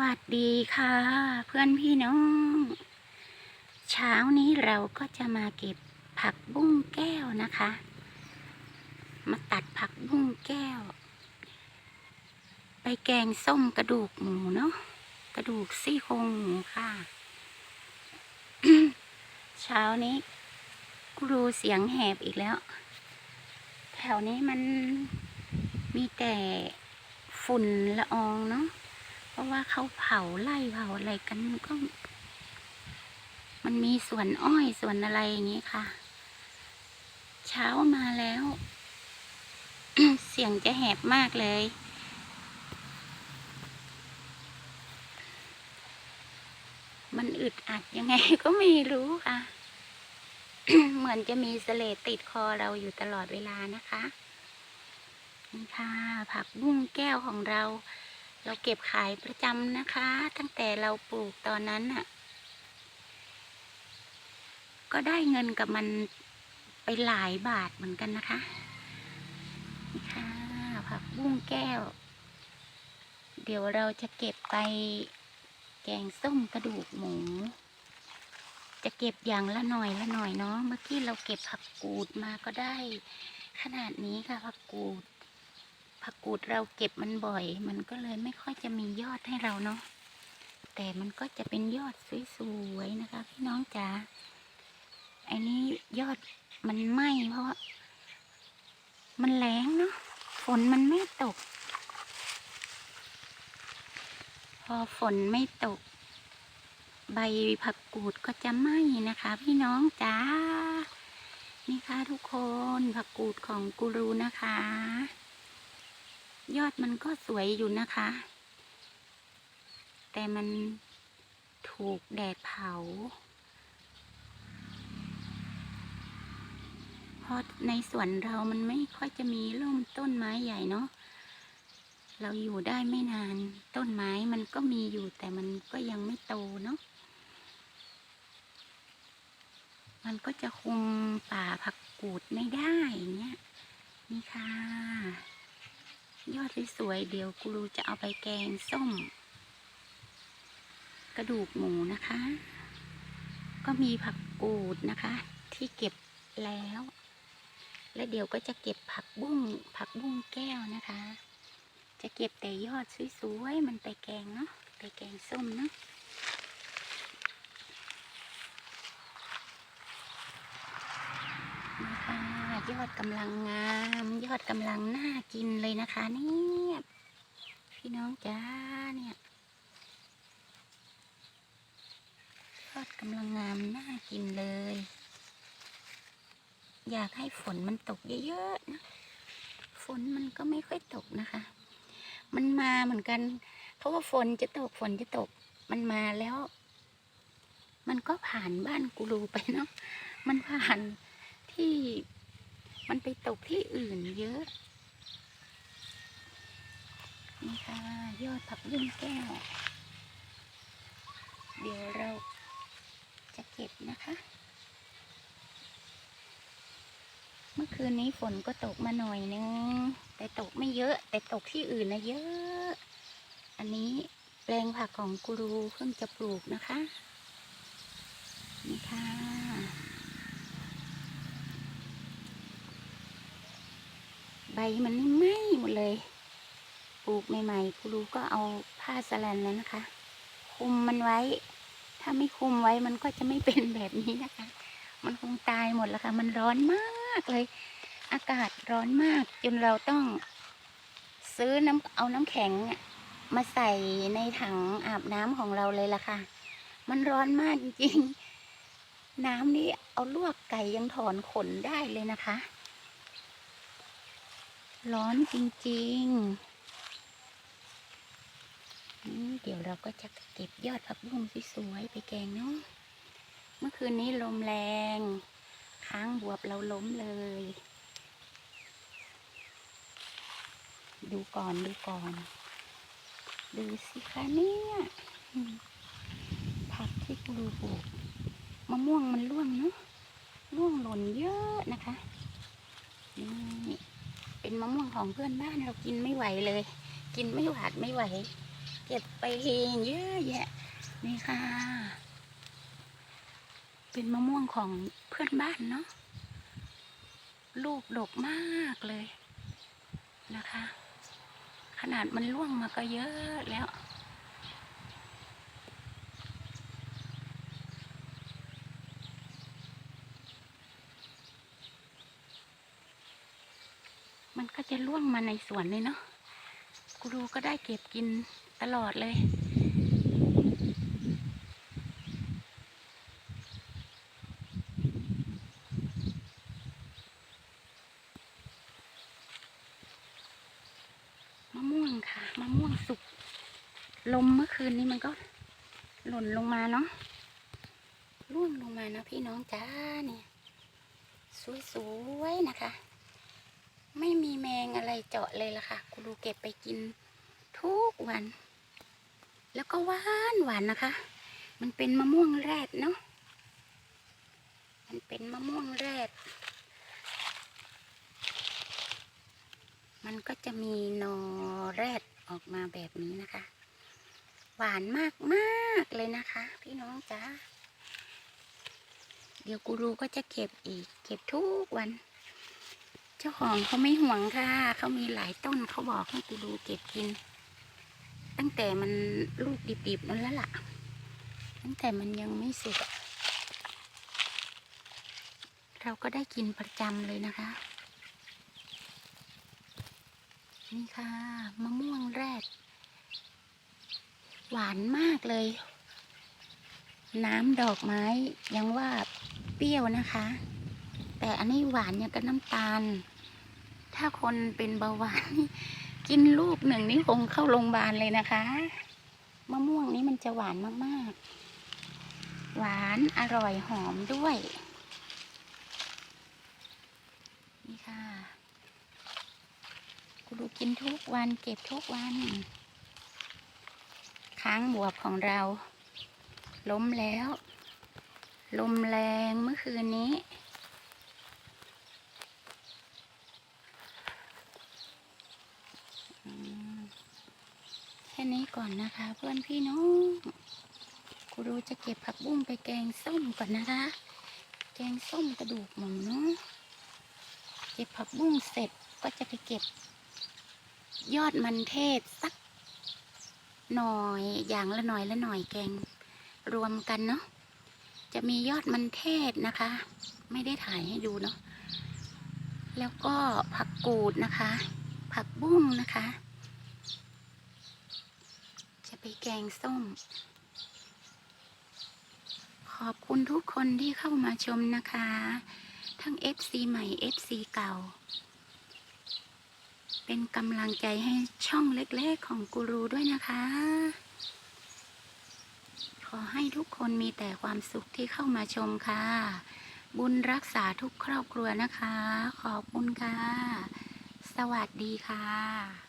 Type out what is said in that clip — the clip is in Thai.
วัสดีค่ะ เพื่อนพี่น้อง เช้านี้เราก็จะมาเก็บผักบุ้งแก้วนะคะ มาตัดผักบุ้งแก้ว ไปแกงส้มกระดูกหมูเนาะกระดูกซี่โครงหมูค่ะ เช้านี้ครูเสียงแหบอีกแล้ว แถวนี้มันมีแต่ฝุ่นละอองเนาะ เขาเผาไล่เผาอะไรกันมันก็ มันมีสวนอ้อยสวนอะไรอย่างนี้ค่ะ เช้ามาแล้ว เสียงจะแหบมากเลยมันอึดอัดยังไงก็ไม่รู้ค่ะ เหมือนจะมีเสลดติดคอเราอยู่ตลอดเวลานะคะ นี่ค่ะ ผักบุ้งแก้วของเรา เราเก็บขายประจำนะคะ ตั้งแต่เราปลูกตอนนั้นน่ะ ก็ได้เงินกับมันไปหลายบาทเหมือนกันนะคะนี่ค่ะผักบุ้งแก้ว เดี๋ยวเราจะเก็บไปแกงส้มกระดูกหมู จะเก็บอย่างละหน่อยละหน่อยเนาะเมื่อกี้เราเก็บผักกูดมาก็ได้ ขนาดนี้ค่ะผักกูด ผักกูดเราเก็บมันบ่อย มันก็เลยไม่ค่อยจะมียอดให้เราเนาะแต่มันก็จะเป็นยอดสวยๆนะคะพี่น้องจ๋าไอ้นี้ยอดมันไหม้เพราะว่ามันแรงเนาะฝนมันไม่ตก พอฝนไม่ตก ใบผักกูดก็จะไหม้นะคะ พี่น้องจ๋านี่ค่ะทุกคนผักกูดของกูรูนะคะ ยอดมันก็สวยอยู่นะคะ แต่มันถูกแดดเผา เพราะในสวนเรามันไม่ค่อยจะมีร่มต้นไม้ใหญ่เนาะ เราอยู่ได้ไม่นานต้นไม้มันก็มีอยู่แต่มันก็ยังไม่โตเนาะ มันก็จะคุมป่าผักกูดไม่ได้เงี้ยนี่ค่ะ ยอดสวยๆเดี๋ยวกูรูจะเอาไปแกงส้ม กระดูกหมูนะคะ ก็มีผักกูดนะคะ ที่เก็บแล้ว และเดี๋ยวก็จะเก็บผักบุ้งผักบุ้งแก้วนะคะ จะเก็บแต่ยอดสวยๆมันไปแกงเนาะไปแกงส้มเนาะนี่ค่ะ ยอดกำลังงาม ยอดกำลังน่ากินเลยนะคะเนี่ยพี่น้องจ้าเนี่ยยอดกำลังงามน่ากินเลย อยากให้ฝนมันตกเยอะๆนะฝนมันก็ไม่ค่อยตกนะคะ มันมาเหมือนกัน เพราะว่าฝนจะตกฝนจะตกมันมาแล้ว มันก็ผ่านบ้านกูรูไปเนาะมันผ่านที่ มันไปตกที่อื่นเยอะ นี่ค่ะ ยอดผักบุ้งแก้ว เดี๋ยวเราจะเก็บนะคะ เมื่อคืนนี้ฝนก็ตกมาหน่อยนึง แต่ตกไม่เยอะ แต่ตกที่อื่นนะเยอะ อันนี้แปลงผักของกูรูเพิ่งจะปลูกนะคะ นี่ค่ะ ใบมันไม่ไหม้หมดเลย ปลูกใหม่ๆกูรูก็เอาผ้าสแลนแล้วนะคะ คุมมันไว้ ถ้าไม่คุมไว้มันก็จะไม่เป็นแบบนี้นะคะ มันคงตายหมดแล้วค่ะ มันร้อนมากเลย อากาศร้อนมากจนเราต้อง ซื้อน้ำเอาน้ำแข็งมาใส่ในถังอาบน้ำของเราเลยล่ะค่ะ มันร้อนมากจริงๆ น้ำนี้เอาลวกไก่ยังถอนขนได้เลยนะคะ ร้อนจริงๆ เดี๋ยวเราก็จะเก็บยอดผักบุ้งสวยๆไปแกงเนาะ เมื่อคืนนี้ลมแรง ค้างบวบเราล้มเลย ดูก่อนดูก่อน ดูสิคะเนี่ยผักที่กูดูปลูกมะม่วงมันร่วงเนาะร่วงหล่นเยอะนะคะนี่ เป็นมะม่วงของเพื่อนบ้านเรากินไม่ไหวเลย กินไม่หวาดไม่ไหว เก็บไปเองเยอะแยะนี่ค่ะ เป็นมะม่วงของเพื่อนบ้านเนาะลูกดกมากเลยนะคะ ขนาดมันร่วงมาก็เยอะแล้ว ก็จะร่วงมาในสวนเลยเนาะกูรูก็ได้เก็บกินตลอดเลยมะม่วงค่ะมะม่วงสุก ลมเมื่อคืนนี้มันก็หล่นลงมาเนาะร่วงลงมานะพี่น้องจ้าเนี่ยสวยๆนะคะ ไม่มีแมงอะไรเจาะเลยล่ะค่ะกูรูเก็บไปกินทุกวัน แล้วก็หวานหวานนะคะ มันเป็นมะม่วงแรดเนาะมันเป็นมะม่วงแรด มันก็จะมีนอแรดออกมาแบบนี้นะคะ หวานมากมากเลยนะคะ พี่น้องจ้าเดี๋ยวกูรูก็จะเก็บอีก เก็บทุกวัน เจ้าของเขาไม่ห่วงค่ะเขามีหลายต้นเขาบอกให้กูรูเก็บกิน ตั้งแต่มันลูกดิบๆนั่นแล้วล่ะ ตั้งแต่มันยังไม่สุกเราก็ได้กินประจำเลยนะคะ นี่ค่ะมะม่วงแรด หวานมากเลย น้ำดอกไม้ยังว่าเปรี้ยวนะคะ แต่อันนี้หวานอย่างกับน้ำตาล ถ้าคนเป็นเบาหวานกินลูกหนึ่งนี่คงเข้าโรงพยาบาลเลยนะคะ มะม่วงนี้มันจะหวานมากๆ หวานอร่อยหอมด้วย นี่ค่ะกูดูกินทุกวันเก็บทุกวัน ค้างบวบของเรา ล้มแล้ว ลมแรงเมื่อคืนนี้ อืมแค่นี้ก่อนนะคะ เพื่อนพี่น้องกูรู้จะเก็บผักบุ้งไปแกงส้มก่อนนะคะ แกงส้มกระดูกหมูเนาะเก็บผักบุ้งเสร็จก็จะไปเก็บ ยอดมันเทศสักหน่อยอย่างละหน่อยละหน่อยแกงรวมกันเนาะจะมียอดมันเทศนะคะ ไม่ได้ถ่ายให้ดูเนาะแล้วก็ผักกูดนะคะ ผักบุ้งนะคะ จะไปแก งส้ม ขอบคุณทุกคนที่เข้ามาชมนะคะ ทั้ง FC ใหม่ FC เก่า เป็นกำลังใจให้ช่องเล็กๆของกูรูด้วยนะคะ ขอให้ทุกคนมีแต่ความสุขที่เข้ามาชมค่ะ บุญรักษาทุกครอบครัวนะคะ ขอบคุณค่ะ สวัสดีค่ะ